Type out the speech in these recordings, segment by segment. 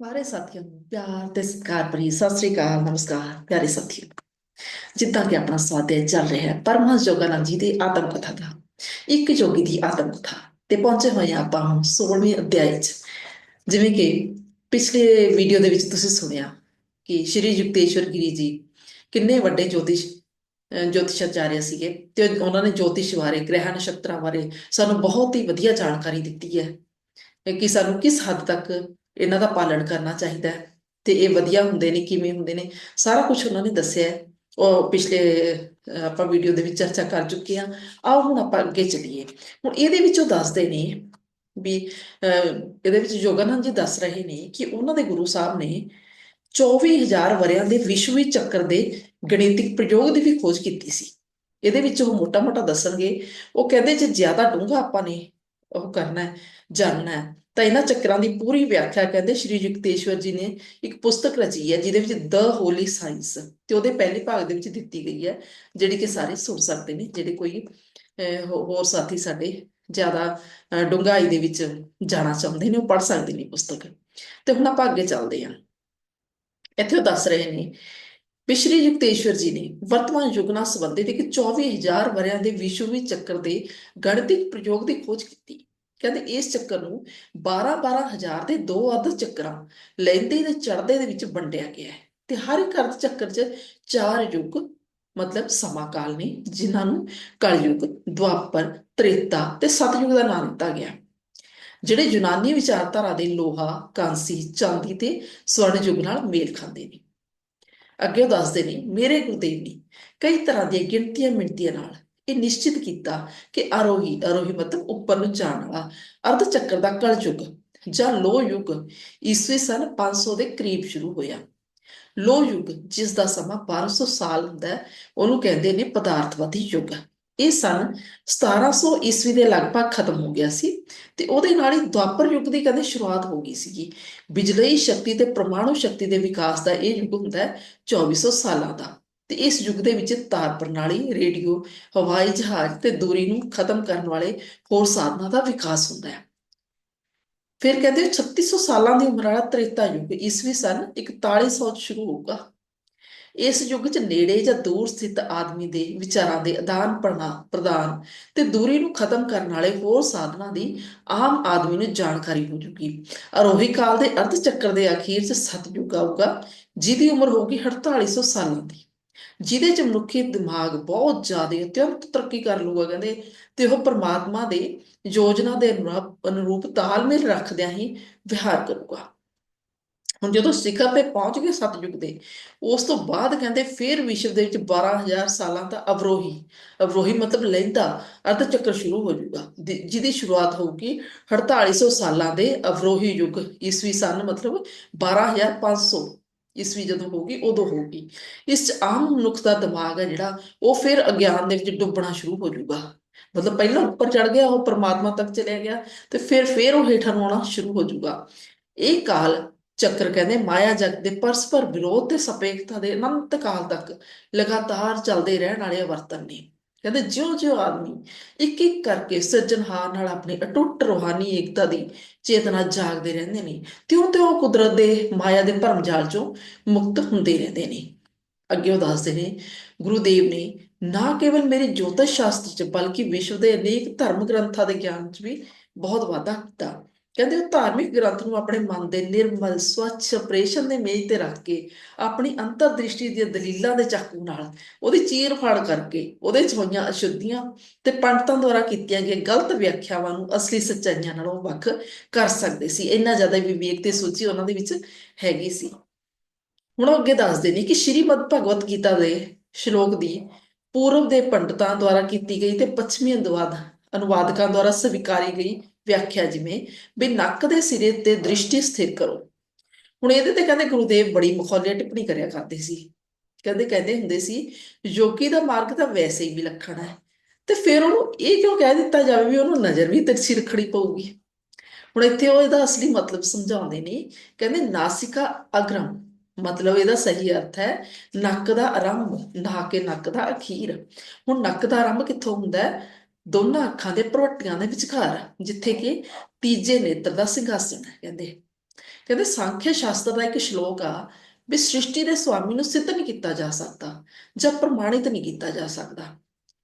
ਸਾਰੇ ਸਾਥੀਆਂ ਨੂੰ ਪਿਆਰ ਤੇ ਸਤਿਕਾਰ ਭਰੀ ਸਤਿ ਸ੍ਰੀ ਅਕਾਲ, ਨਮਸਕਾਰ, ਪਿਆਰੇ ਸਾਥੀਓ। ਜਿੱਦਾਂ ਕਿ ਆਪਣਾ ਸਵਾਦਿਆ ਚੱਲ ਰਿਹਾ ਹੈ, ਪਰਮਹੰਸ ਯੋਗਾਨੰਦ ਜੀ ਦੀ ਆਤਮ ਕਥਾ ਦਾ, ਇੱਕ ਯੋਗੀ ਦੀ ਆਤਮ ਕਥਾ ਤੇ ਪਹੁੰਚੇ ਹੋਏ ਆਪਾਂ 16ਵੇਂ ਅਧਿਆਇ 'ਚ। ਜਿਵੇਂ ਕਿ ਪਿਛਲੇ ਵੀਡੀਓ ਦੇ ਵਿੱਚ ਤੁਸੀਂ ਸੁਣਿਆ ਕਿ ਸ਼੍ਰੀ ਯੁਕਤੇਸ਼ਵਰ ਗਿਰੀ ਜੀ ਕਿੰਨੇ ਵੱਡੇ ਜੋਤਿਸ਼, ਅਹ ਜੋਤਿਸ਼ ਆਚਾਰਿਆ ਸੀਗੇ ਤੇ ਉਹਨਾਂ ਨੇ ਜੋਤਿਸ਼ ਬਾਰੇ ਗ੍ਰਹਿ ਨਛੱਤਰਾਂ ਬਾਰੇ ਸਾਨੂੰ ਬਹੁਤ ਹੀ ਵਧੀਆ ਜਾਣਕਾਰੀ ਦਿੱਤੀ ਹੈ ਕਿ ਸਾਨੂੰ ਕਿਸ ਹੱਦ ਤੱਕ ਇਹਨਾਂ ਦਾ ਪਾਲਣ ਕਰਨਾ ਚਾਹੀਦਾ ਹੈ ਤੇ ਇਹ ਵਧੀਆ ਹੁੰਦੇ ਨੇ, ਕਿਵੇਂ ਹੁੰਦੇ ਨੇ, ਸਾਰਾ ਕੁਝ ਉਹਨਾਂ ਨੇ ਦੱਸਿਆ ਹੈ। ਉਹ ਪਿਛਲੇ ਆਪਾਂ ਵੀਡੀਓ ਦੇ ਵਿੱਚ ਚਰਚਾ ਕਰ ਚੁੱਕੇ ਹਾਂ। ਆਓ ਹੁਣ ਆਪਾਂ ਅੱਗੇ ਚਲੀਏ। ਹੁਣ ਇਹਦੇ ਵਿੱਚ ਉਹ ਦੱਸਦੇ ਨੇ ਵੀ ਇਹਦੇ ਵਿੱਚ ਯੋਗਾਨੰਦ ਜੀ ਦੱਸ ਰਹੇ ਨੇ ਕਿ ਉਹਨਾਂ ਦੇ ਗੁਰੂ ਸਾਹਿਬ ਨੇ 24000 ਵਰਿਆਂ ਦੇ ਵਿਸ਼ਵੀ ਚੱਕਰ ਦੇ ਗਣਿਤਿਕ ਪ੍ਰਯੋਗ ਦੀ ਵੀ ਖੋਜ ਕੀਤੀ ਸੀ। ਇਹਦੇ ਵਿੱਚ ਉਹ ਮੋਟਾ-ਮੋਟਾ ਦੱਸਣਗੇ। ਉਹ ਕਹਿੰਦੇ ਜੇ ਜ਼ਿਆਦਾ ਡੂੰਘਾ ਆਪਾਂ ਨੇ ਉਹ ਕਰਨਾ ਹੈ, ਜਾਣਨਾ ਹੈ ਤਾਂ ਇਹਨਾਂ ਚੱਕਰਾਂ ਦੀ ਪੂਰੀ ਵਿਆਖਿਆ ਕਹਿੰਦੇ ਸ਼੍ਰੀ ਯੁਕਤੇਸ਼ਵਰ ਜੀ ਨੇ ਇੱਕ ਪੁਸਤਕ ਰਚੀ ਹੈ ਜਿਹਦੇ ਵਿੱਚ ਦ ਹੋਲੀ ਸਾਇੰਸ ਤੇ ਉਹਦੇ ਪਹਿਲੇ ਭਾਗ ਦੇ ਵਿੱਚ ਦਿੱਤੀ ਗਈ ਹੈ ਜਿਹੜੀ ਕਿ ਸਾਰੇ ਸੁਣ ਸਕਦੇ ਨੇ ਜਿਹੜੇ ਕੋਈ ਹੋਰ ਸਾਥੀ ਸਾਡੇ ਜ਼ਿਆਦਾ ਅਹ, ਡੂੰਘਾਈ ਦੇ ਵਿੱਚ ਜਾਣਾ ਚਾਹੁੰਦੇ ਨੇ ਉਹ ਪੜ੍ਹ ਸਕਦੇ ਨੇ ਪੁਸਤਕ। ਤੇ ਹੁਣ ਆਪਾਂ ਅੱਗੇ ਚੱਲਦੇ ਹਾਂ। ਇੱਥੇ ਉਹ ਦੱਸ ਰਹੇ ਨੇ ਵੀ ਸ਼੍ਰੀ ਯੁਕਤੇਸ਼ਵਰ ਜੀ ਨੇ ਵਰਤਮਾਨ ਯੁੱਗ ਨਾਲ ਸੰਬੰਧਿਤ ਇੱਕ 24000 ਵਰਿਆਂ ਦੇ ਵਿਸ਼ਵੀ ਚੱਕਰ ਦੇ ਗਣਿਤਿਕ ਪ੍ਰਯੋਗ ਦੀ ਖੋਜ ਕੀਤੀ। ਕਹਿੰਦੇ ਇਸ ਚੱਕਰ ਨੂੰ 12-12 ਹਜ਼ਾਰ ਦੇ ਦੋ ਅਰਧ ਚੱਕਰਾਂ ਲੈਂਦੇ ਤੇ ਚੜ੍ਹਦੇ ਦੇ ਵਿੱਚ ਵੰਡਿਆ ਗਿਆ ਹੈ ਤੇ ਹਰ ਇੱਕ ਅਰਧ ਚੱਕਰ 'ਚ ਚਾਰ ਯੁੱਗ ਮਤਲਬ ਸਮਾਂ ਕਾਲ ਨੇ ਜਿਨ੍ਹਾਂ ਨੂੰ ਕਲਯੁਗ, ਦੁਆਪਰ, ਤ੍ਰੇਤਾ ਤੇ ਸਤਯੁਗ ਦਾ ਨਾਮ ਦਿੱਤਾ ਗਿਆ। ਜਿਹੜੇ ਯੂਨਾਨੀ ਵਿਚਾਰਧਾਰਾ ਦੇ ਲੋਹਾ, ਕਾਂਸੀ, ਚਾਂਦੀ ਤੇ ਸਵਰਨ ਯੁੱਗ ਨਾਲ ਮੇਲ ਖਾਂਦੇ ਨੇ। ਅੱਗੇ ਉਹ ਦੱਸਦੇ ਨੇ, ਮੇਰੇ ਗੁਰਦੇਵ ਨੇ, ਕਈ ਤਰ੍ਹਾਂ ਦੀਆਂ ਗਿਣਤੀਆਂ ਮਿਣਤੀਆਂ ਨਾਲ ਇਹ ਨਿਸ਼ਚਿਤ ਕੀਤਾ ਕਿ ਅਰੋਹੀ ਆਰੋਹੀ ਮਤਲਬ ਉੱਪਰ ਨੂੰ ਜਾਣ ਵਾਲਾ, ਅਰਧ ਚੱਕਰ ਦਾ ਕਲਯੁਗ ਜਾਂ ਲੋ ਯੁੱਗ ਈਸਵੀ ਸਨ 500 ਦੇ ਕਰੀਬ ਸ਼ੁਰੂ ਹੋਇਆ। ਲੋ ਯੁੱਗ ਜਿਸ ਦਾ ਸਮਾਂ 1200 ਸਾਲ ਹੁੰਦਾ ਹੈ, ਉਹਨੂੰ ਕਹਿੰਦੇ ਨੇ ਪਦਾਰਥਵਾਦੀ ਯੁੱਗ। ਇਹ ਸਨ 1700 ਈਸਵੀ ਦੇ ਲਗਭਗ ਖਤਮ ਹੋ ਗਿਆ ਸੀ ਤੇ ਉਹਦੇ ਨਾਲ ਹੀ ਦੁਆਪਰ ਯੁੱਗ ਦੀ ਕਹਿੰਦੇ ਸ਼ੁਰੂਆਤ ਹੋ ਗਈ ਸੀਗੀ। ਬਿਜਲਈ ਸ਼ਕਤੀ ਤੇ ਪ੍ਰਮਾਣੂ ਸ਼ਕਤੀ ਦੇ ਵਿਕਾਸ ਦਾ ਇਹ ਯੁੱਗ ਹੁੰਦਾ ਹੈ 2400 ਸਾਲਾਂ ਦਾ। ਤੇ ਇਸ ਯੁੱਗ ਦੇ ਵਿੱਚ ਤਾਰ ਪ੍ਰਣਾਲੀ, ਰੇਡੀਓ, ਹਵਾਈ ਜਹਾਜ਼ ਤੇ ਦੂਰੀ ਨੂੰ ਖਤਮ ਕਰਨ ਵਾਲੇ ਹੋਰ ਸਾਧਨਾਂ ਦਾ ਵਿਕਾਸ ਹੁੰਦਾ ਹੈ। ਫਿਰ ਕਹਿੰਦੇ 3600 ਸਾਲਾਂ ਦੀ ਉਮਰ ਵਾਲਾ ਤ੍ਰੇਤਾ ਯੁੱਗ ਈਸਵੀ ਸਨ 4100 ਚ ਸ਼ੁਰੂ ਹੋਊਗਾ। ਇਸ ਯੁੱਗ 'ਚ ਨੇੜੇ ਜਾਂ ਦੂਰ ਸਥਿਤ ਆਦਮੀ ਦੇ ਵਿਚਾਰਾਂ ਦੇ ਆਦਾਨ ਪ੍ਰਣਾ, ਪ੍ਰਦਾਨ ਤੇ ਦੂਰੀ ਨੂੰ ਖਤਮ ਕਰਨ ਵਾਲੇ ਹੋਰ ਸਾਧਨਾਂ ਦੀ ਆਮ ਆਦਮੀ ਨੂੰ ਜਾਣਕਾਰੀ ਹੋ ਜੂਗੀ। ਅਰੋਹੀ ਕਾਲ ਦੇ ਅਰਧ ਚੱਕਰ ਦੇ ਅਖੀਰ 'ਚ ਸਤਯੁਗ ਆਊਗਾ, ਜਿਹਦੀ ਉਮਰ ਹੋਊਗੀ 4800 ਸਾਲਾਂ ਦੀ। ਜਿਹਦੇ 'ਚ ਮਨੁੱਖੀ ਦਿਮਾਗ ਬਹੁਤ ਜ਼ਿਆਦਾ ਅਤਿਅੰਤ ਤਰੱਕੀ ਕਰ ਲੂਗਾ ਕਹਿੰਦੇ, ਤੇ ਉਹ ਪਰਮਾਤਮਾ ਦੇ ਯੋਜਨਾ ਦੇ ਅਨੁਰੂਪ ਤਾਲਮੇਲ ਰੱਖਦਿਆਂ ਹੀ ਵਿਹਾਰ ਕਰੂਗਾ। ਹੁਣ ਜਦੋਂ ਸਿਖਰ ਤੇ ਪਹੁੰਚ ਗਏ ਸਤਯੁਗ ਦੇ, ਉਸ ਤੋਂ ਬਾਅਦ ਕਹਿੰਦੇ ਫਿਰ ਵਿਸ਼ਵ ਦੇ ਵਿੱਚ 12000 ਸਾਲਾਂ ਦਾ ਅਵਰੋਹੀ ਅਵਰੋਹੀ ਮਤਲਬ ਲਹਿੰਦਾ ਅਰਧ ਚੱਕਰ ਸ਼ੁਰੂ ਹੋ ਜਾਊਗਾ ਜਿਹਦੀ ਸ਼ੁਰੂਆਤ ਹੋਊਗੀ 4800 ਸਾਲਾਂ ਦੇ ਅਵਰੋਹੀ ਯੁੱਗ, ਈਸਵੀ ਸਨ ਮਤਲਬ 12500 ਈਸਵੀ ਜਦੋਂ ਹੋਊਗੀ, ਉਦੋਂ ਹੋਊਗੀ। ਇਸ 'ਚ ਆਮ ਮਨੁੱਖ ਦਾ ਦਿਮਾਗ ਹੈ ਜਿਹੜਾ, ਉਹ ਫਿਰ ਅਗਿਆਨ ਦੇ ਵਿੱਚ ਡੁੱਬਣਾ ਸ਼ੁਰੂ ਹੋ ਜਾਊਗਾ। ਮਤਲਬ ਪਹਿਲਾਂ ਉੱਪਰ ਚੜ ਗਿਆ, ਉਹ ਪਰਮਾਤਮਾ ਤੱਕ ਚਲਿਆ ਗਿਆ, ਤੇ ਫਿਰ ਫਿਰ ਉਹ ਹੇਠਾਂ ਨੂੰ ਆਉਣਾ ਸ਼ੁਰੂ ਹੋ ਜਾਊਗਾ। ਇਹ ਕਾਲ ਚੱਕਰ ਕਹਿੰਦੇ ਮਾਇਆ ਜਗਤ ਦੇ ਪਰਸਪਰ ਵਿਰੋਧ ਤੇ ਸਪੇਖਤਾ ਦੇ ਅਨੰਤ ਕਾਲ ਤੱਕ ਲਗਾਤਾਰ ਚੱਲਦੇ ਰਹਿਣ ਵਾਲੇ ਵਰਤਨ ਨੇ। ਕਹਿੰਦੇ ਜਿਉਂ-ਜਿਉਂ ਆਦਮੀ ਇੱਕ ਇੱਕ ਕਰਕੇ ਸਿਰਜਣਹਾਰ ਨਾਲ ਆਪਣੀ ਅਟੁੱਟ ਰੂਹਾਨੀ ਏਕਤਾ ਦੀ ਚੇਤਨਾ ਜਾਗਦੇ ਰਹਿੰਦੇ ਨੇ ਤਿਉਂ-ਤਿਉਂ ਕੁਦਰਤ ਦੇ ਮਾਇਆ ਦੇ ਭਰਮ ਜਾਲ ਚੋਂ ਮੁਕਤ ਹੁੰਦੇ ਰਹਿੰਦੇ ਨੇ। ਅੱਗੇ ਉਹ ਦੱਸਦੇ ਨੇ ਗੁਰੂਦੇਵ ਨੇ ਨਾ ਕੇਵਲ ਮੇਰੇ ਜੋਤਿਸ਼ ਸ਼ਾਸਤਰ ਚ, ਬਲਕਿ ਵਿਸ਼ਵ ਦੇ ਅਨੇਕ ਧਰਮ ਗ੍ਰੰਥਾਂ ਦੇ ਗਿਆਨ ਚ ਵੀ ਬਹੁਤ ਵਾਧਾ ਕੀਤਾ। ਕਹਿੰਦੇ ਉਹ ਧਾਰਮਿਕ ਗ੍ਰੰਥ ਨੂੰ ਆਪਣੇ ਮਨ ਦੇ ਨਿਰਮਲ, ਸਵੱਛ, ਆਪਰੇਸ਼ਨ ਦੇ ਮੇਜ਼ ਤੇ ਰੱਖ ਕੇ, ਆਪਣੀ ਅੰਤਰਦ੍ਰਿਸ਼ਟੀ ਦੀਆਂ ਦਲੀਲਾਂ ਦੇ ਚਾਕੂ ਨਾਲ, ਉਹਦੀ ਚੀਰ ਫਾੜ ਕਰਕੇ, ਉਹਦੇ ਚ ਹੋਈਆਂ ਅਸ਼ੁੱਧੀਆਂ ਤੇ ਪੰਡਤਾਂ ਦੁਆਰਾ ਕੀਤੀਆਂ ਗਈਆਂ ਗਲਤ ਵਿਆਖਿਆਵਾਂ ਨੂੰ ਅਸਲੀ ਸੱਚਾਈਆਂ ਨਾਲੋਂ ਵੱਖ ਕਰ ਸਕਦੇ ਸੀ। ਇੰਨਾ ਜ਼ਿਆਦਾ ਵਿਵੇਕ ਤੇ ਸੋਚੀ ਉਹਨਾਂ ਦੇ ਵਿੱਚ ਹੈਗੀ ਸੀ। ਹੁਣ ਉਹ ਅੱਗੇ ਦੱਸਦੇ ਨੇ ਕਿ ਸ਼੍ਰੀਮਦ ਭਗਵਤ ਗੀਤਾ ਦੇ ਸ਼ਲੋਕ ਦੀ ਪੂਰਬ ਦੇ ਪੰਡਤਾਂ ਦੁਆਰਾ ਕੀਤੀ ਗਈ ਤੇ ਪੱਛਮੀ ਅਨੁਵਾਦ ਅਨੁਵਾਦਕਾਂ ਦੁਆਰਾ ਸਵੀਕਾਰੀ ਗਈ ਵਿਆਖਿਆ ਜਿਵੇਂ, ਵੀ ਨੱਕ ਦੇ ਸਿਰੇ ਤੇ ਦ੍ਰਿਸ਼ਟੀ ਸਥਿਰ ਕਰੋ। ਹੁਣ ਇਹਦੇ ਤੇ ਕਹਿੰਦੇ ਗੁਰੂਦੇਵ ਬੜੀ ਮਖੌਲੀਆ ਟਿੱਪਣੀ ਕਰਿਆ ਕਰਦੇ ਸੀ। ਕਹਿੰਦੇ ਕਹਿੰਦੇ ਹੁੰਦੇ ਸੀ, ਯੋਗੀ ਦਾ ਮਾਰਗ ਤਾਂ ਵੈਸੇ ਹੀ ਵਿਲੱਖਣ ਹੈ। ਤੇ ਫਿਰ ਉਹਨੂੰ ਇਹ ਕਿਉਂ ਕਹਿ ਦਿੱਤਾ ਜਾਵੇ ਵੀ ਉਹਨੂੰ ਨਜ਼ਰ ਵੀ ਤਿਰਛੀ ਰੱਖਣੀ ਪਊਗੀ? ਹੁਣ ਇੱਥੇ ਉਹ ਇਹਦਾ ਅਸਲੀ ਮਤਲਬ ਸਮਝਾਉਂਦੇ ਨੇ, ਕਹਿੰਦੇ, ਨਾਸਿਕਾ ਅਗਰਮ ਮਤਲਬ ਇਹਦਾ ਸਹੀ ਅਰਥ ਹੈ, ਨੱਕ ਦਾ ਆਰੰਭ ਨਾ ਕੇ ਨੱਕ ਦਾ ਅਖੀਰ। ਹੁਣ ਨੱਕ ਦਾ ਆਰੰਭ ਕਿੱਥੋਂ ਹੁੰਦਾ ਹੈ? ਦੋਨਾਂ ਅੱਖਾਂ ਦੇ ਭਰਵੱਟੀਆਂ ਦੇ ਵਿਚਕਾਰ, ਜਿੱਥੇ ਕਿ ਤੀਜੇ ਨੇਤਰ ਦਾ ਸਿੰਘਾਸਣ ਹੈ, ਕਹਿੰਦੇ। ਕਹਿੰਦੇ ਸਾਂਖਿਆ ਸ਼ਾਸਤਰ ਦਾ ਇੱਕ ਸ਼ਲੋਕ ਆ, ਵੀ ਸ੍ਰਿਸ਼ਟੀ ਦੇ ਸੁਆਮੀ ਨੂੰ ਸਿੱਧ ਨਹੀਂ ਕੀਤਾ ਜਾ ਸਕਦਾ, ਜਾਂ ਪ੍ਰਮਾਣਿਤ ਨਹੀਂ ਕੀਤਾ ਜਾ ਸਕਦਾ।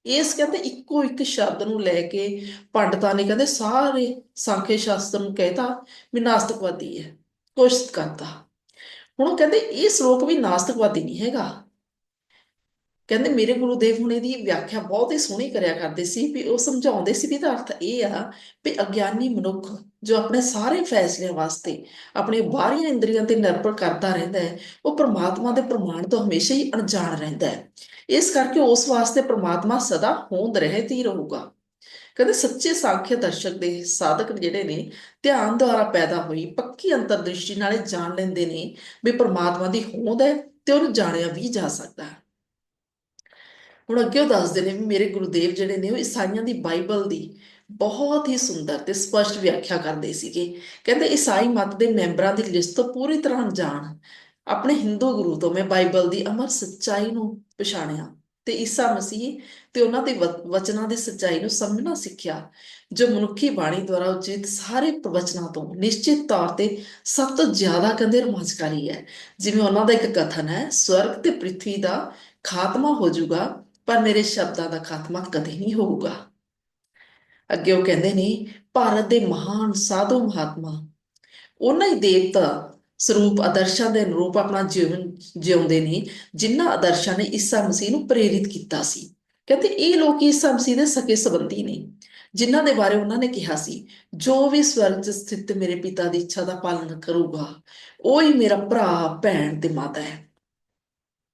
ਇਸ ਕਹਿੰਦੇ, ਇੱਕੋ ਇੱਕ ਸ਼ਬਦ ਨੂੰ ਲੈ ਕੇ ਪੰਡਤਾਂ ਨੇ ਕਹਿੰਦੇ, ਸਾਰੇ ਸੰਖੇ ਸ਼ਾਸਤਰ ਨੂੰ ਕਹਿਤਾ ਵੀ ਨਾਸਤਕਵਾਦੀ ਹੈ, ਘੋਸ਼ਿਤ ਕਰਤਾ। ਹੁਣ ਉਹ ਕਹਿੰਦੇ, ਇਹ ਸ਼ਲੋਕ ਵੀ ਨਾਸਤਕਵਾਦੀ ਨਹੀਂ ਹੈਗਾ। ਕਹਿੰਦੇ ਮੇਰੇ ਗੁਰੂ ਦੇਵ ਹੁਣੇ ਦੀ ਵਿਆਖਿਆ ਬਹੁਤ ਹੀ ਸੋਹਣੀ ਕਰਿਆ ਕਰਦੇ ਸੀ ਵੀ ਉਹ ਸਮਝਾਉਂਦੇ ਸੀ ਵੀ ਇਹਦਾ ਅਰਥ ਇਹ ਆ ਵੀ ਅਗਿਆਨੀ ਮਨੁੱਖ ਜੋ ਆਪਣੇ ਸਾਰੇ ਫੈਸਲਿਆਂ ਵਾਸਤੇ ਆਪਣੇ ਬਾਹਰੀਆਂ ਇੰਦਰੀਆਂ ਤੇ ਨਿਰਭਰ ਕਰਦਾ ਰਹਿੰਦਾ ਹੈ, ਉਹ ਪ੍ਰਮਾਤਮਾ ਦੇ ਪ੍ਰਮਾਣ ਤੋਂ ਹਮੇਸ਼ਾ ਹੀ ਅਣਜਾਣ ਰਹਿੰਦਾ ਹੈ। ਇਸ ਕਰਕੇ ਉਸ ਵਾਸਤੇ ਪ੍ਰਮਾਤਮਾ ਸਦਾ ਹੋਂਦ ਰਹਿਤ ਹੀ ਰਹੂਗਾ। ਕਹਿੰਦੇ ਸੱਚੇ ਸਾਖਿਆ ਦਰਸ਼ਕ ਦੇ ਸਾਧਕ ਜਿਹੜੇ ਨੇ, ਧਿਆਨ ਦੁਆਰਾ ਪੈਦਾ ਹੋਈ ਪੱਕੀ ਅੰਤਰਦ੍ਰਿਸ਼ਟੀ ਨਾਲੇ ਜਾਣ ਲੈਂਦੇ ਨੇ ਵੀ ਪ੍ਰਮਾਤਮਾ ਦੀ ਹੋਂਦ ਹੈ ਤੇ ਉਹਨੂੰ ਜਾਣਿਆ ਵੀ ਜਾ ਸਕਦਾ ਹੈ। ਹੁਣ ਅੱਗੇ ਉਹ ਦੱਸਦੇ ਨੇ ਵੀ ਮੇਰੇ ਗੁਰੂਦੇਵ ਜਿਹੜੇ ਨੇ ਉਹ ਈਸਾਈਆਂ ਦੀ ਬਾਈਬਲ ਦੀ ਬਹੁਤ ਹੀ ਸੁੰਦਰ ਤੇ ਸਪਸ਼ਟ ਵਿਆਖਿਆ ਕਰਦੇ ਸੀਗੇ। ਕਹਿੰਦੇ ਈਸਾਈ ਮਤ ਦੇ ਮੈਂਬਰਾਂ ਦੀ ਲਿਸਟ ਤੋਂ ਪੂਰੀ ਤਰ੍ਹਾਂ ਜਾਣ ਆਪਣੇ ਹਿੰਦੂ ਗੁਰੂ ਤੋਂ ਮੈਂ ਬਾਈਬਲ ਦੀ ਅਮਰ ਸੱਚਾਈ ਨੂੰ ਪਛਾਣਿਆ ਤੇ ਈਸਾ ਮਸੀਹ ਤੇ ਉਹਨਾਂ ਦੇ ਵਚਨਾਂ ਦੀ ਸੱਚਾਈ ਨੂੰ ਸਮਝਣਾ ਸਿੱਖਿਆ, ਜੋ ਮਨੁੱਖੀ ਬਾਣੀ ਦੁਆਰਾ ਉਚਿਤ ਸਾਰੇ ਪ੍ਰਵਚਨਾਂ ਤੋਂ ਨਿਸ਼ਚਿਤ ਤੌਰ ਤੇ ਸਭ ਤੋਂ ਜ਼ਿਆਦਾ ਕਹਿੰਦੇ ਰੋਮਾਂਚਕਾਰੀ ਹੈ। ਜਿਵੇਂ ਉਹਨਾਂ ਦਾ ਇੱਕ ਕਥਨ ਹੈ, ਸਵਰਗ ਤੇ ਪ੍ਰਿਥਵੀ ਦਾ ਖਾਤਮਾ ਹੋ ਜਾਊਗਾ ਪਰ ਮੇਰੇ ਸ਼ਬਦਾਂ ਦਾ ਖਾਤਮਾ ਕਦੇ ਨਹੀਂ ਹੋਊਗਾ। ਅੱਗੇ ਉਹ ਕਹਿੰਦੇ ਨੇ, ਭਾਰਤ ਦੇ ਮਹਾਨ ਸਾਧੂ ਮਹਾਤਮਾ, ਉਹਨਾਂ ਹੀ ਦੇਵਤਾ ਸਰੂਪ ਆਦਰਸ਼ਾਂ ਦੇ ਅਨੁਰੂਪ ਆਪਣਾ ਜੀਵਨ ਜਿਉਂਦੇ ਨੇ, ਜਿਨ੍ਹਾਂ ਆਦਰਸ਼ਾਂ ਨੇ ਈਸਾ ਮਸੀਹ ਨੂੰ ਪ੍ਰੇਰਿਤ ਕੀਤਾ ਸੀ। ਕਹਿੰਦੇ ਇਹ ਲੋਕ ਈਸਾ ਮਸੀਹ ਦੇ ਸਕੇ ਸੰਬੰਧੀ ਨੇ, ਜਿਨ੍ਹਾਂ ਦੇ ਬਾਰੇ ਉਹਨਾਂ ਨੇ ਕਿਹਾ ਸੀ, ਜੋ ਵੀ ਸਵਰਗ 'ਚ ਸਥਿਤ ਮੇਰੇ ਪਿਤਾ ਦੀ ਇੱਛਾ ਦਾ ਪਾਲਣ ਕਰੂਗਾ, ਉਹ ਹੀ ਮੇਰਾ ਭਰਾ, ਭੈਣ ਤੇ ਮਾਤਾ ਹੈ।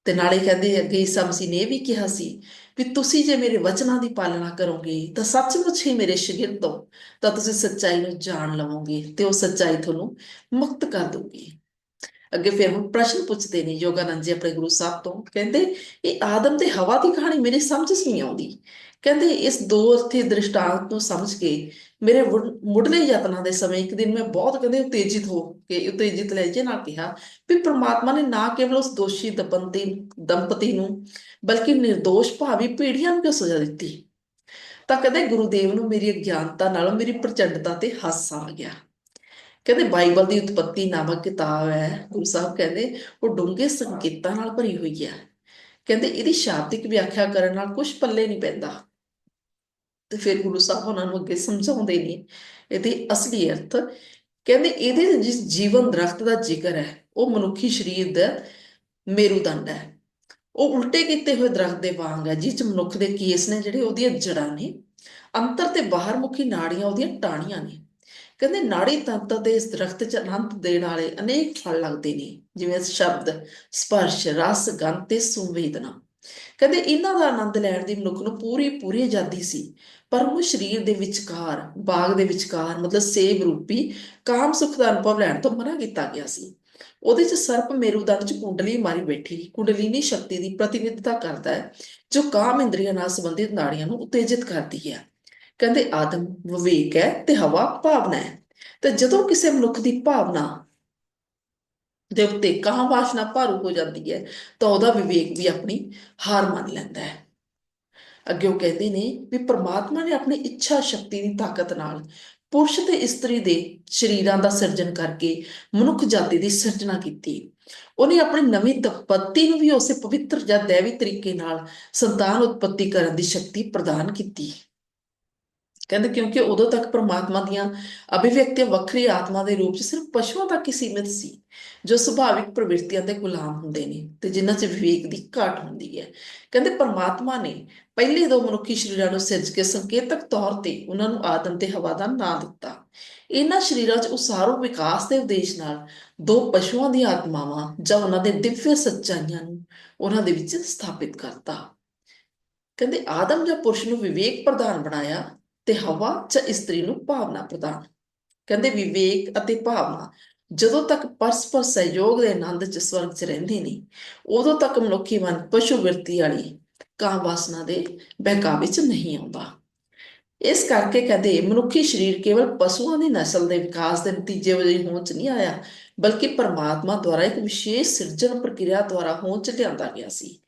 ਤੇ ਨਾਲੇ ਕਹਿੰਦੇ ਅੱਗੇ ਈਸਾ ਮਸੀਹ ਨੇ ਇਹ ਵੀ ਕਿਹਾ ਸੀ ਵੀ ਤੁਸੀਂ ਜੇ ਮੇਰੇ ਵਚਨਾਂ ਦੀ ਪਾਲਣਾ ਕਰੋਗੇ, ਤਾਂ ਸੱਚਮੁੱਚ ਹੀ ਮੇਰੇ ਸ਼ਾਗਿਰਦ ਹੋ, ਤਾਂ ਤੁਸੀਂ ਸੱਚਾਈ ਨੂੰ ਜਾਣ ਲਵੋਗੇ ਤੇ ਉਹ ਸੱਚਾਈ ਤੁਹਾਨੂੰ ਮੁਕਤ ਕਰ ਦਊਗੀ। ਅੱਗੇ ਫਿਰ ਹੁਣ ਪ੍ਰਸ਼ਨ ਪੁੱਛਦੇ ਨੇ ਯੋਗਾਨੰਦ ਜੀ ਆਪਣੇ ਗੁਰੂ ਸਾਹਿਬ ਤੋਂ, ਕਹਿੰਦੇ, ਇਹ ਆਦਮ ਤੇ ਹਵਾ ਦੀ ਕਹਾਣੀ ਮੇਰੇ ਸਮਝ 'ਚ ਨਹੀਂ ਆਉਂਦੀ। ਕਹਿੰਦੇ ਇਸ ਦੋ ਅਰਥੀ ਦ੍ਰਿਸ਼ਟਾਂਤ ਨੂੰ ਸਮਝ ਕੇ ਮੇਰੇ ਮੁੜ- ਮੁੱਢਲੇ ਯਤਨਾਂ ਦੇ ਸਮੇਂ ਇੱਕ ਦਿਨ ਮੈਂ ਬਹੁਤ ਕਹਿੰਦੇ ਉਤੇਜਿਤ ਹੋ ਕੇ, ਉਤੇਜਿਤ ਲਹਿਜੇ ਨਾਲ ਕਿਹਾ ਵੀ ਪ੍ਰਮਾਤਮਾ ਨੇ ਨਾ ਕੇਵਲ ਉਸ ਦੋਸ਼ੀ ਦੰਪਤੀ ਦੰਪਤੀ ਨੂੰ, ਬਲਕਿ નિર્ਦੋਸ਼ ਭਾਵੀ ਪੀੜ੍ਹੀਆਂ ਨੂੰ ਕਿਉਂ ਸਜ਼ਾ ਦਿੱਤੀ? ਤਾਂ ਕਦੇ ਗੁਰੂਦੇਵ ਨੂੰ ਮੇਰੀ ਅਗਿਆਨਤਾ ਨਾਲ ਮੇਰੀ ਪ੍ਰਚੰਡਤਾ ਤੇ ਹਾਸਾ ਆ ਗਿਆ। ਕਹਿੰਦੇ ਬਾਈਬਲ ਦੀ ਉਤਪਤੀ ਨਾਮਕ ਕਿਤਾਬ ਹੈ, ਗੁਰੂ ਸਾਹਿਬ ਕਹਿੰਦੇ ਉਹ ਡੂੰਘੇ ਸੰਕੇਤਾਂ ਨਾਲ ਭਰੀ ਹੋਈ ਹੈ। ਕਹਿੰਦੇ ਇਹਦੀ ਸ਼ਾਬਦਿਕ ਵਿਆਖਿਆ ਕਰਨ ਨਾਲ ਕੁਝ ਪੱਲੇ ਨਹੀਂ ਪੈਂਦਾ। ਤੇ ਫਿਰ ਗੁਰੂ ਸਾਹਿਬ ਉਹਨਾਂ ਨੂੰ ਅੱਗੇ ਸਮਝਾਉਂਦੇ ਨੇ ਇਹਦੇ ਅਸਲੀ ਅਰਥ। ਕਹਿੰਦੇ ਇਹਦੇ ਜਿਸ ਜੀਵਨ ਦਰਖਤ ਦਾ ਜ਼ਿਕਰ ਹੈ, ਉਹ ਮਨੁੱਖੀ ਸਰੀਰ ਦਾ ਮੇਰੂਦੰਡ ਹੈ। ਉਹ ਉਲਟੇ ਕੀਤੇ ਹੋਏ ਦਰਖਤ ਦੇ ਵਾਂਗ ਹੈ ਜਿਸ 'ਚ ਮਨੁੱਖ ਦੇ ਕੇਸ ਨੇ ਜਿਹੜੇ ਉਹਦੀਆਂ ਜੜ੍ਹਾਂ ਨੇ, ਅੰਤਰ ਤੇ ਬਾਹਰਮੁਖੀ ਨਾੜੀਆਂ ਉਹਦੀਆਂ ਟਾਹਣੀਆਂ ਨੇ। ਕਹਿੰਦੇ ਨਾੜੀ ਤੰਤਰ ਦੇ ਇਸ ਦਰਖਤ 'ਚ ਆਨੰਦ ਦੇਣ ਵਾਲੇ ਅਨੇਕ ਫਲ ਲੱਗਦੇ ਨੇ, ਜਿਵੇਂ ਸ਼ਬਦ, ਸਪਰਸ਼, ਰਸ, ਗੰਧ ਤੇ ਸੰਵੇਦਨਾ। ਕਹਿੰਦੇ ਇਹਨਾਂ ਦਾ ਆਨੰਦ ਲੈਣ ਦੀ ਮਨੁੱਖ ਨੂੰ ਪੂਰੀ ਪੂਰੀ ਆਜ਼ਾਦੀ ਸੀ। ਪਰ ਉਹ ਸਰੀਰ ਦੇ ਵਿਚਕਾਰ, ਬਾਗ ਦੇ ਵਿਚਕਾਰ, ਮਤਲਬ ਸੇਬ ਰੂਪੀ ਕਾਮ ਸੁਖ ਦਾ ਅਨੁਭਵ ਲੈਣ ਤੋਂ ਮਨਾ ਕੀਤਾ ਗਿਆ ਸੀ। ਉਹਦੇ 'ਚ ਸਰਪ ਮੇਰੂਦੰਡ 'ਚ ਕੁੰਡਲੀ ਮਾਰੀ ਬੈਠੀ ਕੁੰਡਲੀਨੀ ਸ਼ਕਤੀ ਦੀ ਪ੍ਰਤੀਨਿਧਤਾ ਕਰਦਾ ਹੈ, ਜੋ ਕਾਮ ਇੰਦਰੀਆਂ ਨਾਲ ਸੰਬੰਧਿਤ ਨਾੜੀਆਂ ਨੂੰ ਉਤੇਜਿਤ ਕਰਦੀ ਹੈ। ਕਹਿੰਦੇ ਆਦਮ ਵਿਵੇਕ ਹੈ ਤੇ ਹਵਾ ਭਾਵਨਾ ਹੈ। ਤੇ ਜਦੋਂ ਕਿਸੇ ਮਨੁੱਖ ਦੀ ਭਾਵਨਾ ਦੇ ਉੱਤੇ ਕਾਮ ਵਾਸ਼ਨਾ ਭਾਰੂ ਹੋ ਜਾਂਦੀ ਹੈ, ਤਾਂ ਉਹਦਾ ਵਿਵੇਕ ਵੀ ਆਪਣੀ ਹਾਰ ਮੰਨ ਲੈਂਦਾ ਹੈ। ਅੱਗੇ ਉਹ ਕਹਿੰਦੇ ਨੇ ਵੀ ਪ੍ਰਮਾਤਮਾ ਨੇ ਆਪਣੀ ਇੱਛਾ ਸ਼ਕਤੀ ਦੀ ਤਾਕਤ ਨਾਲ ਪੁਰਸ਼ ਤੇ ਇਸਤਰੀ ਦੇ ਸਰੀਰਾਂ ਦਾ ਸਿਰਜਣ ਕਰਕੇ ਮਨੁੱਖ ਜਾਤੀ ਦੀ ਸਿਰਜਣਾ ਕੀਤੀ। ਉਹਨੇ ਆਪਣੀ ਨਵੀਂ ਦੰਪਤੀ ਨੂੰ ਵੀ ਉਸੇ ਪਵਿੱਤਰ ਜਾਂ ਦੈਵੀ ਤਰੀਕੇ ਨਾਲ ਸੰਤਾਨ ਉਤਪਤੀ ਕਰਨ ਦੀ ਸ਼ਕਤੀ ਪ੍ਰਦਾਨ ਕੀਤੀ। ਕਹਿੰਦੇ ਕਿਉਂਕਿ ਉਦੋਂ ਤੱਕ ਪ੍ਰਮਾਤਮਾ ਦੀਆਂ ਅਭਿਵਿਅਕਤੀਆਂ ਵੱਖਰੀ ਆਤਮਾ ਦੇ ਰੂਪ 'ਚ ਸਿਰਫ ਪਸ਼ੂਆਂ ਤੱਕ ਹੀ ਸੀਮਿਤ ਸੀ, ਜੋ ਸੁਭਾਵਿਕ ਪ੍ਰਵਿਰਤੀਆਂ ਦੇ ਗੁਲਾਮ ਹੁੰਦੇ ਨੇ ਤੇ ਜਿਨ੍ਹਾਂ 'ਚ ਵਿਵੇਕ ਦੀ ਘਾਟ ਹੁੰਦੀ ਹੈ। ਕਹਿੰਦੇ ਪਰਮਾਤਮਾ ਨੇ ਪਹਿਲੇ ਦੋ ਮਨੁੱਖੀ ਸਰੀਰਾਂ ਨੂੰ ਸਿਰਜ ਕੇ ਸੰਕੇਤਕ ਤੌਰ ਤੇ ਉਹਨਾਂ ਨੂੰ ਆਦਮ ਤੇ ਹਵਾ ਦਾ ਨਾਂ ਦਿੱਤਾ। ਇਹਨਾਂ ਸਰੀਰਾਂ 'ਚ ਉਸਾਰੂ ਵਿਕਾਸ ਦੇ ਉਦੇਸ਼ ਨਾਲ ਦੋ ਪਸ਼ੂਆਂ ਦੀਆਂ ਆਤਮਾਵਾਂ ਜਾਂ ਉਹਨਾਂ ਦੇ ਦਿਵਯ ਸੱਚਾਈਆਂ ਨੂੰ ਉਹਨਾਂ ਦੇ ਵਿੱਚ ਸਥਾਪਿਤ ਕਰਤਾ। ਕਹਿੰਦੇ ਆਦਮ ਜਾਂ ਪੁਰਸ਼ ਨੂੰ ਵਿਵੇਕ ਪ੍ਰਦਾਨ ਬਣਾਇਆ ਤੇ ਹਵਾ ਜਾਂ ਇਸਤਰੀ ਨੂੰ ਭਾਵਨਾ ਪ੍ਰਦਾਨ। ਕਹਿੰਦੇ ਵਿਵੇਕ ਅਤੇ ਭਾਵਨਾ, ਜਦੋਂ ਤੱਕ ਪਰਸਪਰ ਸਹਿਯੋਗ ਦੇ ਆਨੰਦ ਚ ਸਵਰਗ ਚ ਰਹਿੰਦੇ ਨੇ ਉਦੋਂ ਤੱਕ ਮਨੁੱਖੀ ਮਨ ਪਸ਼ੂ ਵਿਰਤੀ ਵਾਲੀ ਕਾਂ ਵਾਸਨਾ ਦੇ ਬਹਿਕਾਵੇ ਵਿੱਚ ਨਹੀਂ ਆਉਂਦਾ। ਇਸ ਕਰਕੇ ਕਹਿੰਦੇ ਮਨੁੱਖੀ ਸਰੀਰ ਕੇਵਲ ਪਸ਼ੂਆਂ ਦੀ ਨਸਲ ਦੇ ਵਿਕਾਸ ਦੇ ਨਤੀਜੇ ਵਜੋਂ ਹੋਂਦ ਚ ਨਹੀਂ ਆਇਆ, ਬਲਕਿ ਪਰਮਾਤਮਾ ਦੁਆਰਾ ਇੱਕ ਵਿਸ਼ੇਸ਼ ਸਿਰਜਣ ਪ੍ਰਕਿਰਿਆ ਦੁਆਰਾ ਹੋਂਦ ਚ ਲਿਆਂਦਾ ਗਿਆ ਸੀ।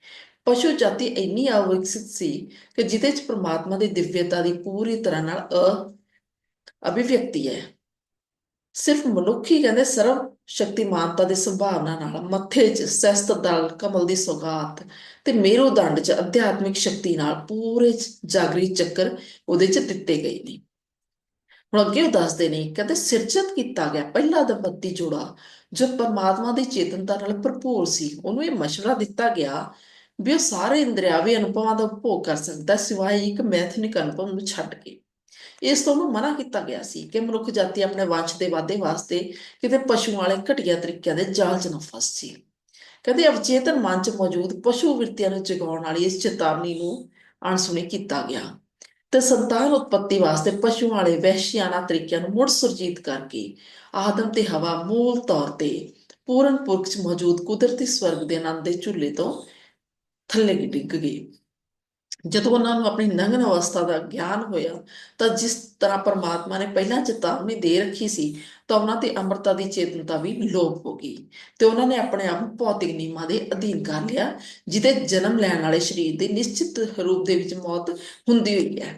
ਪਸ਼ੂ ਜਾਤੀ ਇੰਨੀ ਅਵਿਕਸਿਤ ਸੀ ਕਿ ਜਿਹਦੇ ਚ ਪ੍ਰਮਾਤਮਾ ਦੀ ਦਿਵਯਤਾ ਦੀ ਪੂਰੀ ਤਰ੍ਹਾਂ ਨਾਲ ਅ ਅਭਿਵਿਅਕਤੀ ਹੈ। ਸਿਰਫ ਮਨੁੱਖ ਕਹਿੰਦੇ ਸਰਵ ਸ਼ਕਤੀਮਾਨਤਾ ਦੀ ਸੰਭਾਵਨਾ ਨਾਲ ਮੱਥੇ 'ਚ ਸਹਿਸਤਰ ਦਲ, ਕਮਲ ਦੀ ਸੌਗਾਤ ਤੇ ਮੇਰੂ ਦੰਡ 'ਚ ਅਧਿਆਤਮਿਕ ਸ਼ਕਤੀ ਨਾਲ ਪੂਰੇ ਜਾਗਰੀ ਚੱਕਰ ਉਹਦੇ 'ਚ ਦਿੱਤੇ ਗਏ ਨੇ। ਹੁਣ ਅੱਗੇ ਉਹ ਦੱਸਦੇ ਨੇ, ਕਹਿੰਦੇ ਸਿਰਜਤ ਕੀਤਾ ਗਿਆ ਪਹਿਲਾ ਦੰਪਤੀ ਜੋੜਾ ਜੋ ਪਰਮਾਤਮਾ ਦੀ ਚੇਤਨਤਾ ਨਾਲ ਭਰਪੂਰ ਸੀ, ਉਹਨੂੰ ਇਹ ਮਸ਼ਵਰਾ ਦਿੱਤਾ ਗਿਆ ਵੀ ਉਹ ਸਾਰੇ ਇੰਦਰਿਆਵੀ ਅਨੁਭਵਾਂ ਦਾ ਉਪਭੋਗ ਕਰ ਸਕਦਾ ਸਿਵਾਏ ਇੱਕ ਮੈਥਨਿਕ ਅਨੁਭਵ ਨੂੰ ਛੱਡ ਕੇ। ਇਸ ਤੋਂ ਉਹਨੂੰ ਮਨਾ ਕੀਤਾ ਗਿਆ ਸੀ ਕਿ ਮਨੁੱਖ ਜਾਤੀ ਆਪਣੇ ਵੰਸ਼ ਦੇ ਵਾਧੇ ਵਾਸਤੇ ਕਿਤੇ ਪਸ਼ੂਆਂ ਵਾਲੇ ਘਟੀਆ ਤਰੀਕਿਆਂ ਦੇ ਜਾਲ 'ਚ ਨਾ ਫਸ ਸੀ ਕਹਿੰਦੇ ਅਵਚੇਤਨ ਮਨ 'ਚ ਮੌਜੂਦ ਪਸ਼ੂ ਵਿਰਤੀਆਂ ਨੂੰ ਜਗਾਉਣ ਵਾਲੀ ਇਸ ਚੇਤਾਵਨੀ ਨੂੰ ਅਣਸੁਣੀ ਕੀਤਾ ਗਿਆ ਤੇ ਸੰਤਾਨ ਉਤਪਤੀ ਵਾਸਤੇ ਪਸ਼ੂਆਂ ਵਾਲੇ ਵਹਿਸ਼ੀਆਨਾ ਤਰੀਕਿਆਂ ਨੂੰ ਮੁੜ ਸੁਰਜੀਤ ਕਰਕੇ ਆਦਮ ਤੇ ਹਵਾ ਮੂਲ ਤੌਰ ਤੇ ਪੂਰਨ ਪੁਰਖ 'ਚ ਮੌਜੂਦ ਕੁਦਰਤੀ ਸਵਰਗ ਦੇ ਆਨੰਦ ਦੇ ਝੂਲੇ ਤੋਂ ਥੱਲੇ ਡਿੱਗ ਗਏ ਜਦੋਂ ਉਹਨਾਂ ਨੂੰ ਆਪਣੀ ਨੰਗਨ ਅਵਸਥਾ ਦਾ ਗਿਆਨ ਹੋਇਆ, ਤਾਂ ਜਿਸ ਤਰ੍ਹਾਂ ਪਰਮਾਤਮਾ ਨੇ ਪਹਿਲਾਂ ਚੇਤਾਵਨੀ ਦੇ ਰੱਖੀ ਸੀ, ਤਾਂ ਉਹਨਾਂ ਤੇ ਅੰਮ੍ਰਿਤਾ ਦੀ ਚੇਤਨਤਾ ਵੀ ਲੋਪ ਹੋ ਗਈ ਤੇ ਉਹਨਾਂ ਨੇ ਆਪਣੇ ਆਪ ਨੂੰ ਭੌਤਿਕ ਨਿਯਮਾਂ ਦੇ ਅਧੀਨ ਕਰ ਲਿਆ, ਜਿਹਦੇ ਜਨਮ ਲੈਣ ਵਾਲੇ ਸਰੀਰ ਦੇ ਨਿਸ਼ਚਿਤ ਰੂਪ ਦੇ ਵਿੱਚ ਮੌਤ ਹੁੰਦੀ ਹੋਈ ਹੈ।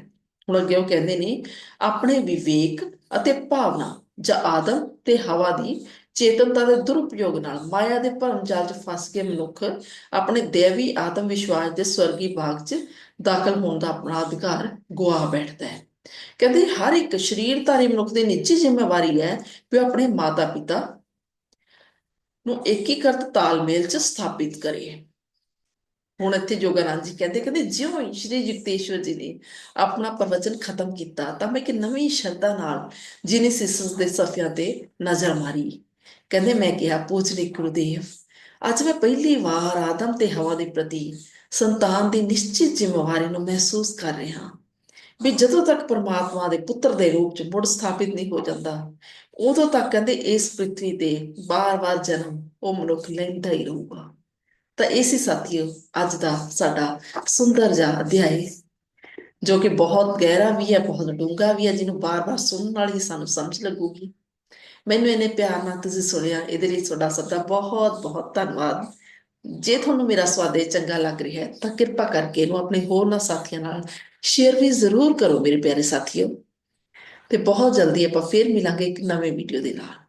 ਹੁਣ ਅੱਗੇ ਉਹ ਕਹਿੰਦੇ ਨੇ, ਆਪਣੇ ਵਿਵੇਕ ਅਤੇ ਭਾਵਨਾ ਜਾਂ ਆਦਮ ਤੇ ਹਵਾ ਦੀ ਚੇਤਨਤਾ ਦੇ ਦੁਰਉਪਯੋਗ ਨਾਲ ਮਾਇਆ ਦੇ ਭਰਮ ਜਾਲ 'ਚ ਫਸ ਕੇ ਮਨੁੱਖ ਆਪਣੇ ਦੇਵੀ ਆਤਮ ਵਿਸ਼ਵਾਸ ਦੇ ਸਵਰਗੀ ਬਾਗ 'ਚ ਦਾਖਲ ਹੋਣ ਦਾ ਆਪਣਾ ਅਧਿਕਾਰ ਗਵਾ ਬੈਠਦਾ ਹੈ। ਕਹਿੰਦੇ ਹਰ ਇੱਕ ਸਰੀਰਧਾਰੀ ਮਨੁੱਖ ਦੀ ਨਿੱਜੀ ਜ਼ਿੰਮੇਵਾਰੀ ਹੈ ਕਿ ਉਹ ਆਪਣੇ ਮਾਤਾ-ਪਿਤਾ ਨੂੰ ਏਕੀਕ੍ਰਿਤ ਤਾਲਮੇਲ 'ਚ ਸਥਾਪਿਤ ਕਰੇ। ਹੁਣ ਇੱਥੇ ਜੋਗਾਨੰਦ ਜੀ ਕਹਿੰਦੇ ਕਹਿੰਦੇ ਜਿਉਂ ਹੀ ਸ਼੍ਰੀ ਯੁਕਤੇਸ਼ਵਰ ਜੀ ਨੇ ਆਪਣਾ ਪ੍ਰਵਚਨ ਖਤਮ ਕੀਤਾ ਤਾਂ ਮੈਂ ਇੱਕ ਨਵੀਂ ਸ਼ਰਧਾ ਨਾਲ ਜੀਨੀਸਿਸ ਦੇ ਸਫਿਆਂ ਤੇ ਨਜ਼ਰ ਮਾਰੀ। ਕਹਿੰਦੇ ਮੈਂ ਕਿਹਾ ਪੂਜਨੀ ਗੁਰੂਦੇਵ ਅੱਜ ਮੈਂ ਪਹਿਲੀ ਵਾਰ ਆਦਮ ਤੇ ਹਵਾ ਦੇ ਪ੍ਰਤੀ ਸੰਤਾਨ ਦੀ ਨਿਸ਼ਚਿਤ ਜ਼ਿੰਮੇਵਾਰੀ ਨੂੰ ਮਹਿਸੂਸ ਕਰ ਰਿਹਾ ਵੀ ਜਦੋਂ ਤੱਕ ਪਰਮਾਤਮਾ ਦੇ ਪੁੱਤਰ ਦੇ ਰੂਪ ਚ ਮੁੜ ਸਥਾਪਿਤ ਨਹੀਂ ਹੋ ਜਾਂਦਾ, ਉਦੋਂ ਤੱਕ ਕਹਿੰਦੇ ਇਸ ਪ੍ਰithvi ਤੇ ਬਾਰ-ਬਾਰ ਜਨਮ ਉਹ ਮਨੁੱਖ ਲੈਂਦਾ ਹੀ ਰਹੂਗਾ। ਤਾਂ ਇਸੇ ਸਾਥੀਓ, ਅੱਜ ਦਾ ਸਾਡਾ ਸੁੰਦਰ ਜਿਹਾ ਅਧਿਆਇ, ਜੋ ਕਿ ਬਹੁਤ ਗਹਿਰਾ ਵੀ ਹੈ, ਬਹੁਤ ਡੂੰਘਾ ਵੀ ਹੈ, ਜਿਹਨੂੰ ਬਾਰ-ਬਾਰ ਸੁਣਨ ਨਾਲ ਹੀ ਸਾਨੂੰ ਸਮਝ ਲੱਗੂਗੀ। ਮੈਨੂੰ ਇਹਨੇ ਪਿਆਰ ਨਾਲ ਤੁਸੀਂ ਸੁਣਿਆ, ਇਹਦੇ ਲਈ ਤੁਹਾਡਾ ਸਭ ਦਾ ਬਹੁਤ ਬਹੁਤ ਧੰਨਵਾਦ। ਜੇ ਤੁਹਾਨੂੰ ਮੇਰਾ ਸਵਾਦੇ ਚੰਗਾ ਲੱਗ ਰਿਹਾ ਹੈ, ਤਾਂ ਕਿਰਪਾ ਕਰਕੇ ਇਹਨੂੰ ਆਪਣੇ ਹੋਰਨਾਂ ਸਾਥੀਆਂ ਨਾਲ ਸ਼ੇਅਰ ਵੀ ਜ਼ਰੂਰ ਕਰੋ ਮੇਰੇ ਪਿਆਰੇ ਸਾਥੀਓ। ਤੇ ਬਹੁਤ ਜਲਦੀ ਆਪਾਂ ਫੇਰ ਮਿਲਾਂਗੇ ਇੱਕ ਨਵੇਂ ਵੀਡੀਓ ਦੇ ਨਾਲ।